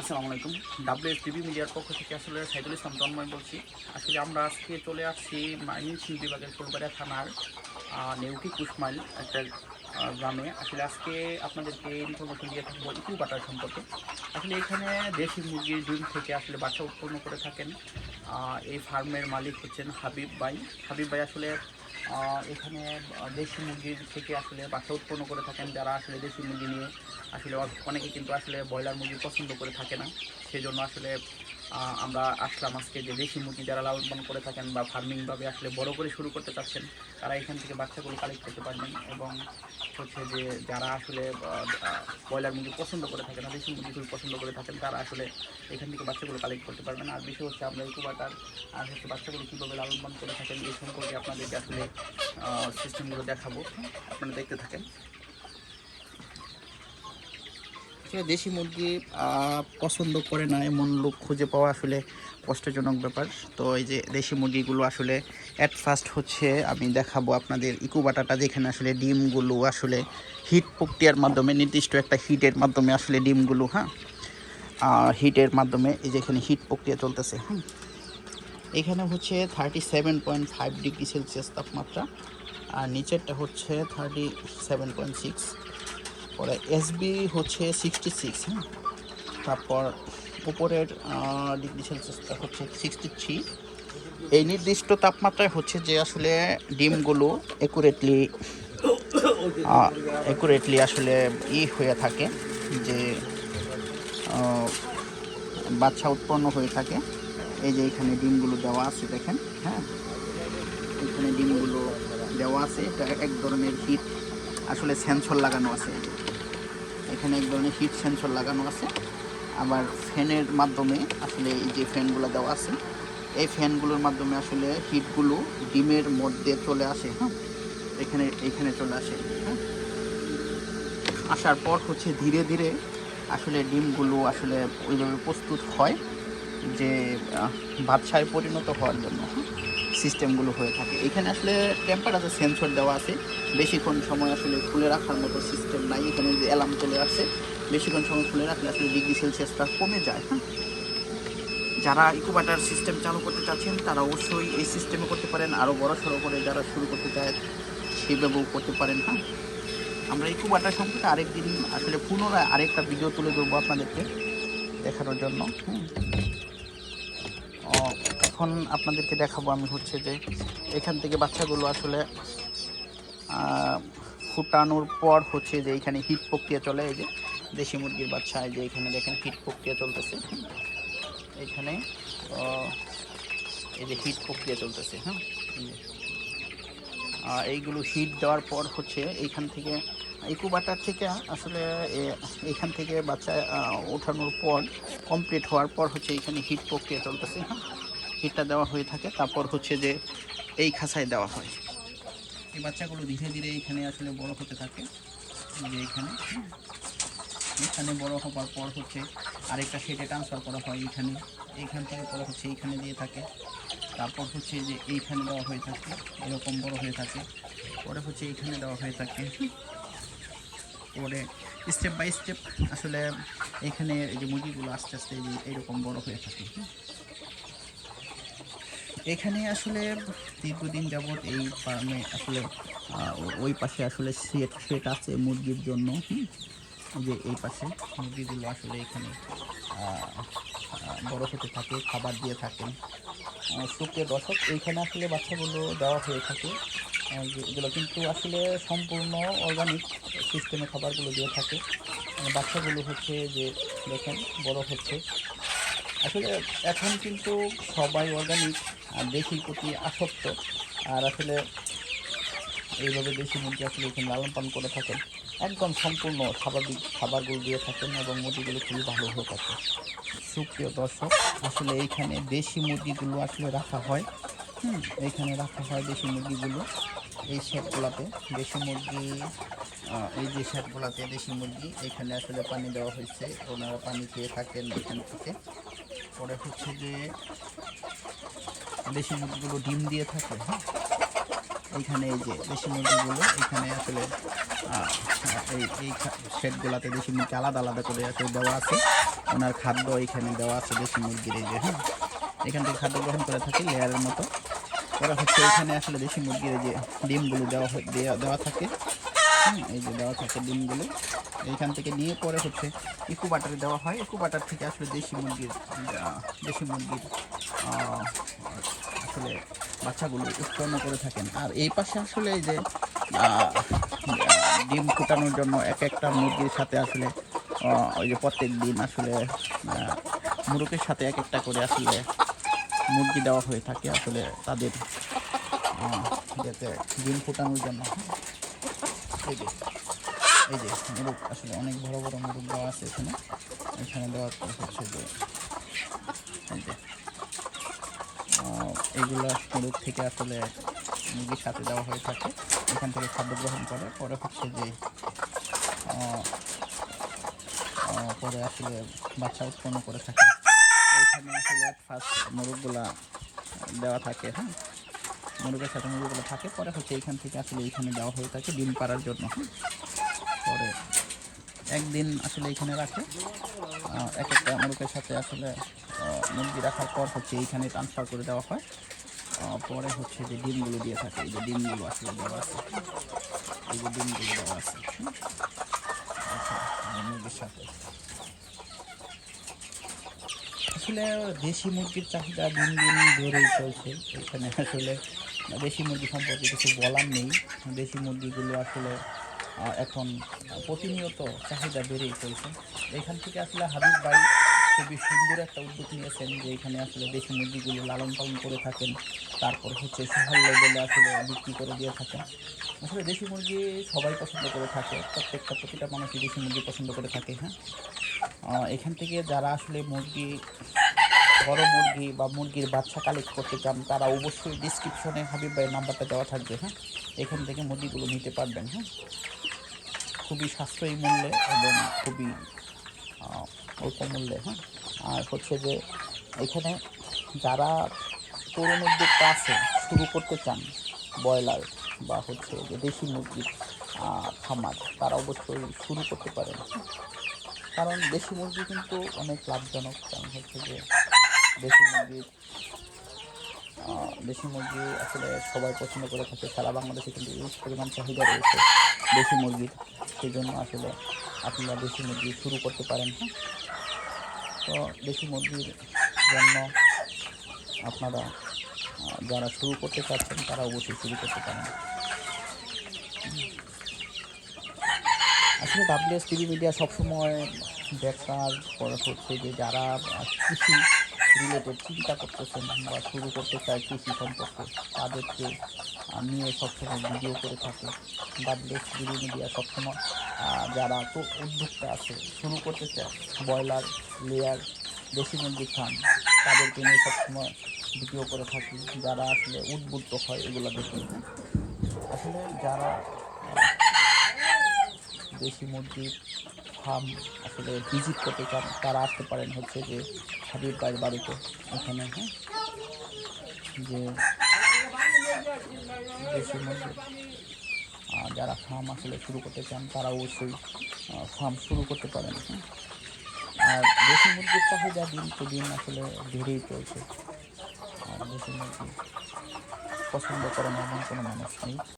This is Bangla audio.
আসসালামু আলাইকুম। ডাব্লিউএস টিভি মিডিয়ার পক্ষ থেকে আসলে সাইদুল ইসলাম তন্ময় বলছি। আসলে আমরা আজকে চলে আসছি ময়মনসিংহ বিভাগের ফুলবাড়িয়া থানার নেউকি কুশমাইল একটা গ্রামে। আসলে আজকে আপনাদেরকে ইনফরমেশন দিয়ে থাকব ইকু বাটার সম্পর্কে। আসলে এখানে দেশি মুরগির ডিম থেকে আসলে বাচ্চা উৎপন্ন করে থাকেন। এই ফার্মের মালিক হচ্ছেন হাবিব ভাই। হাবিব ভাই আসলে এখানে দেশি মুরগির থেকে আসলে বাচ্চা উৎপন্ন করে থাকেন যারা আসলে দেশি মুরগি নিয়ে, আসলে অনেকে কিন্তু আসলে ব্রয়লার মুরগি পছন্দ করে থাকে না। সেজন্য আসলে আমরা আসলাম আজকে যে দেশি মুরগি যারা লালন করে থাকেন বা ফার্মিংভাবে আসলে বড় করে শুরু করতে চাচ্ছেন, তারা এখান থেকে বাচ্চাগুলো কালেক্ট করতে পারবেন এবং হচ্ছে যে যারা আসলে ব্রয়লার মুরগি পছন্দ করে থাকেন দেশি মুরগি খুবই পছন্দ করে থাকেন, তারা আসলে এখান থেকে বাচ্চাগুলো কালেক্ট করতে পারবেন। আর বিষয় হচ্ছে আমরা ইকুবাটার আর হচ্ছে বাচ্চাগুলো কীভাবে লালন পালন করে থাকেন, এই সম্পর্কে আপনাদেরকে আসলে সিস্টেমগুলো দেখাবো। আপনারা দেখতে থাকেন। আসলে দেশি মুরগি পছন্দ করে না, এমন লোক খুঁজে পাওয়া আসলে কষ্টজনক ব্যাপার। তো এই যে দেশি মুরগিগুলো আসলে অ্যাট ফার্স্ট হচ্ছে, আমি দেখাবো আপনাদের ইকুবাটাটা যেখানে আসলে ডিমগুলো আসলে হিট প্রক্রিয়ার মাধ্যমে, নির্দিষ্ট একটা হিটের মাধ্যমে আসলে ডিমগুলো হ্যাঁ? হিটের মাধ্যমে এই যে এখানে হিট প্রক্রিয়া চলতেছে হ্যাঁ এখানে হচ্ছে thirty seven point five degree Celsius তাপমাত্রা, আর নিচেরটা হচ্ছে থার্টি সেভেন পয়েন্ট সিক্স পরে এসবি হচ্ছে সিক্সটি সিক্স হ্যাঁ? তারপর উপরের ডিগ্রি সেলসিয়াসটা হচ্ছে সিক্সটি থ্রি এই নির্দিষ্ট তাপমাত্রায় হচ্ছে যে আসলে ডিমগুলো একুরেটলি একুরেটলি আসলে ই হয়ে থাকে, যে বাচ্চা উৎপন্ন হয়ে থাকে। এই যে এখানে ডিমগুলো দেওয়া আছে, দেখেন হ্যাঁ? এখানে ডিমগুলো দেওয়া আছে, এটা এক ধরনের হিট, আসলে সেন্সর লাগানো আছে। এখানে এক ধরনের হিট সেন্সর লাগানো আছে। আবার ফ্যানের মাধ্যমে আসলে এই যে ফ্যানগুলো দেওয়া আছে এই ফ্যানগুলোর মাধ্যমে আসলে হিটগুলো ডিমের মধ্যে চলে আসে হ্যাঁ? এখানে এখানে চলে আসে হ্যাঁ? আসার পর হচ্ছে ধীরে ধীরে আসলে ডিমগুলো আসলে ওইভাবে প্রস্তুত হয় যে বাদশায় পরিণত হওয়ার জন্য হ্যাঁ, সিস্টেমগুলো হয়ে থাকে। এখানে আসলে টেম্পারেচার সেন্সর দেওয়া আছে। বেশিক্ষণ সময় আসলে খুলে রাখার মতো সিস্টেম নাই। এখানে যে অ্যালার্ম চলে আসছে বেশিক্ষণ সময় খুলে রাখলে আসলে ডিগ্রি সেলসিয়াসটা কমে যায় হ্যাঁ? যারা ইকোবাটার সিস্টেম চালু করতে চাচ্ছেন, তারা অবশ্যই এই সিস্টেমে করতে পারেন। আরও বড় সড়ো করে যারা শুরু করতে চায়, সেভাবেও করতে পারেন হ্যাঁ? আমরা ইকোবাটার সম্পর্কে আরেকদিন আসলে পুনরায় আরেকটা ভিডিও তুলে ধরবো আপনাদেরকে দেখানোর জন্য হুম। এখন আপনাদেরকে দেখাবো আমি হচ্ছে যে এখান থেকে বাচ্চাগুলো আসলে ফুটানোর পর হচ্ছে যে এখানে হিট প্রক্রিয়া চলে। এই যে দেশি মুরগির বাচ্চা, এই যে এখানে দেখেন হিট প্রক্রিয়া চলতেছে। এখানে এই যে হিট প্রক্রিয়া চলতেছে হ্যাঁ? এই এইগুলো হিট দেওয়ার পর হচ্ছে এইখান থেকে, ইকুবাটার থেকে আসলে এখান থেকে বাচ্চা ওঠানোর পর, কমপ্লিট হওয়ার পর হচ্ছে এখানে হিট প্রক্রিয়া চলতেছে হ্যাঁ? হিটটা দেওয়া হয়ে থাকে, তারপর হচ্ছে যে এই খাঁচায় দেওয়া হয়। এই বাচ্চাগুলো ধীরে ধীরে এখানে আসলে বড় হতে থাকে। যে এখানে। এখানে বড় হবার পর হচ্ছে আরেকটা সেটে ট্রান্সফার করা হয় এইখানে এইখান থেকে পরে হচ্ছে এইখানে দিয়ে থাকে। তারপর হচ্ছে যে এইখানে দেওয়া হয়ে থাকে। এরকম বড় হয়ে থাকে। পরে হচ্ছে এইখানে দেওয়া হয়ে থাকে। পরে স্টেপ বাই স্টেপ আসলে এখানে যে মুরগিগুলো আস্তে আস্তে এই এইরকম বড় হয়ে থাকে। এখানে আসলে দীর্ঘদিন যাবৎ এই ফার্মে আসলে ওই পাশে আসলে সেট সেট আছে মুরগির জন্য যে এই পাশে মুরগিগুলো আসলে এখানে বড় হতে থাকে, খাবার দিয়ে থাকেন। সুপ্রিয় দর্শক, এইখানে আসলে বাচ্চাগুলো দেওয়া হয়ে থাকে। এগুলো কিন্তু আসলে সম্পূর্ণ অর্গানিক সিস্টেমে খাবারগুলো দিয়ে থাকে। বাচ্চাগুলো হচ্ছে যে, দেখেন, বড় হচ্ছে। আসলে এখন কিন্তু সবাই অর্গানিক দেশির প্রতি আসক্ত। আর আসলে এইভাবে দেশি মুরগি আসলে এখানে লালন পালন করে থাকেন। একদম সম্পূর্ণ স্বাভাবিক খাবারগুলো দিয়ে থাকেন এবং মুরগিগুলো খুবই ভালো হয়ে থাকে। সুপ্রিয় দর্শক, আসলে এইখানে দেশি মুরগিগুলো আসলে রাখা হয়। হুম এইখানে রাখা হয় দেশি মুরগিগুলো। এই শেডগুলোতে দেশি মুরগি এই যে শেডগুলোতে দেশি মুরগি, এখানে আসলে পানি দেওয়া হয়েছে। ওনারা পানি খেয়ে থাকেন এখান থেকে। পরে হচ্ছে যে দেশি মুরগিগুলো ডিম দিয়ে থাকে হ্যাঁ? এইখানে এই যে দেশি মুরগিগুলো এখানে আসলে এই এই শেডগুলাতে দেশি মুরগি আলাদা আলাদা করে আছে দেওয়া আছে। ওনার খাদ্য এখানে দেওয়া আছে দেশি মুরগির এই যে হ্যাঁ? এখান থেকে খাদ্য গ্রহণ করে থাকে লেয়ারের মতো। করা হচ্ছে এখানে আসলে দেশি মুরগির যে ডিমগুলো দেওয়া হয় দেওয়া থাকে। হুম, এই যে দেওয়া থাকে ডিমগুলো। এইখান থেকে নিয়ে পরে হচ্ছে ইকুবাটারে দেওয়া হয় ইকুবাটার থেকে আসলে দেশি মুরগির দেশি মুরগির আসলে বাচ্চাগুলো উৎপন্ন করে থাকেন। আর এই পাশে আসলে যে ডিম ফুটানোর জন্য এক একটা মুরগির সাথে আসলে ওই যে প্রত্যেক দিন আসলে মুরগের সাথে এক একটা করে আসলে মুরগি দেওয়া হয়ে থাকে আসলে তাদের যাতে ডিম ফুটানোর জন্য। এই যে মুরগ আসলে অনেক বড় বড় মুরগ দেওয়া আছে এখানে। এখানে দেওয়ার পর হচ্ছে যে এইগুলো মুরগ থেকে আসলে মুরগির সাথে দেওয়া হয়ে থাকে। এখান থেকে খাদ্য গ্রহণ করে। পরে হচ্ছে যে পরে আসলে বাচ্চা উৎপন্ন করে থাকে। এইখানে আসলে ফার্স্ট মুরগগুলা দেওয়া থাকে হ্যাঁ? মুরগের সাথে মুরগিগুলো থাকে। পরে হচ্ছে এইখান থেকে আসলে এইখানে দেওয়া হয়ে থাকে ডিম পাড়ার জন্য হ্যাঁ? পরে একদিন আসলে এখানে রাখে। এক একটা মুরগের সাথে আসলে মুরগি রাখার পর হচ্ছে এইখানে ট্রান্সফার করে দেওয়া হয়। পরে হচ্ছে যে ডিমগুলো দিয়ে থাকে এই যে ডিমগুলো আসলে দেওয়া আছে। এই যে ডিমগুলো দেওয়া আছে? আচ্ছা, মুরগির সাথে। আসলে দেশি মুরগির চাহিদা দিন দিন বেড়েই চলছে। এখানে আসলে দেশি মুরগি সম্পর্কে কিছু বলার নেই। দেশি মুরগিগুলো আসলে এখন প্রতিনিয়ত চাহিদা বেড়েই চলছে। এখান থেকে আসলে হাবিব ভাই খুবই সুন্দর একটা উদ্যোগ নিয়েছেন যে এখানে আসলে দেশি মুরগিগুলো লালন পালন করে থাকেন, তারপর হচ্ছে শহর লেভেলে আসলে বিক্রি করে দিয়ে থাকেন। আসলে দেশি মুরগি সবাই পছন্দ করে থাকে, প্রত্যেকটা প্রতিটা মানুষই দেশি মুরগি পছন্দ করে থাকে হ্যাঁ? এখান থেকে যারা আসলে মুরগি, বড় মুরগি বা মুরগির বাচ্চা কালেক্ট করতে চান, তারা অবশ্যই ডিসক্রিপশনে হাবিব ভাইয়ের নাম্বারটা দেওয়া থাকবে হ্যাঁ? এখান থেকে মুরগিগুলো নিতে পারবেন হ্যাঁ? খুবই সাশ্রয়ী মূল্যে এবং খুবই অল্প মূল্যে হ্যাঁ? আর হচ্ছে যে এখানে যারা তরুণ উদ্যোক্তা আছে শুরু করতে চান, ব্রয়লার বা হচ্ছে যে দেশি মুরগির খামার, তারা অবশ্যই শুরু করতে পারেন। কারণ দেশি মুরগি কিন্তু অনেক লাভজনক, কারণ হচ্ছে যে দেশি মুরগির দেশি মুরগি আসলে সবাই পছন্দ করে থাকে, সারা বাংলাদেশে কিন্তু ইউজ পরিমাণ চাহিদা রয়েছে। দেশি মুরগির সেই জন্য আসলে আপনারা দেশি মুরগি শুরু করতে পারেন হ্যাঁ? তো দেশি মুরগির জন্য আপনারা যারা শুরু করতে চাচ্ছেন, তারা অবশ্যই শুরু করতে পারেন। আসলে ডাব্লিউএস টিভি মিডিয়া সবসময় বেকার পরে হচ্ছে যে যারা কৃষি রিলেটেড চিন্তা করতেছেন বা শুরু করতে চায় কৃষি সম্পর্কে। তাদেরকে নিয়ে সবসময় ভিডিও করে থাকে ডাব্লিউএস টিভি মিডিয়া সবসময় যারা তো উদ্যোক্তা আছে, শুরু করতে চায়, ব্রয়লার, লেয়ার, দেশি মুরগি ফার্ম তাদেরকে নিয়ে সবসময় ভিডিও করে থাকি, যারা আসলে উদ্বুদ্ধ হয় এগুলো দেখে। আসলে যারা দেশি মুরগির ফার্ম আসলে ভিজিট করতে চান, তারা আসতে পারেন হচ্ছে যে হাবিব ভাইয়ের বাড়িতে এখানে হ্যাঁ? যে দেশি মুরগি যারা ফার্ম আসলে শুরু করতে চান, তারা অবশ্যই ফার্ম শুরু করতে পারেন হ্যাঁ? আর দেশি মুরগির চাহিদা দিন দিন আসলে বেড়েই চলছে। আর দেশি মুরগি পছন্দ করেন এমন কোনো মানুষ নেই।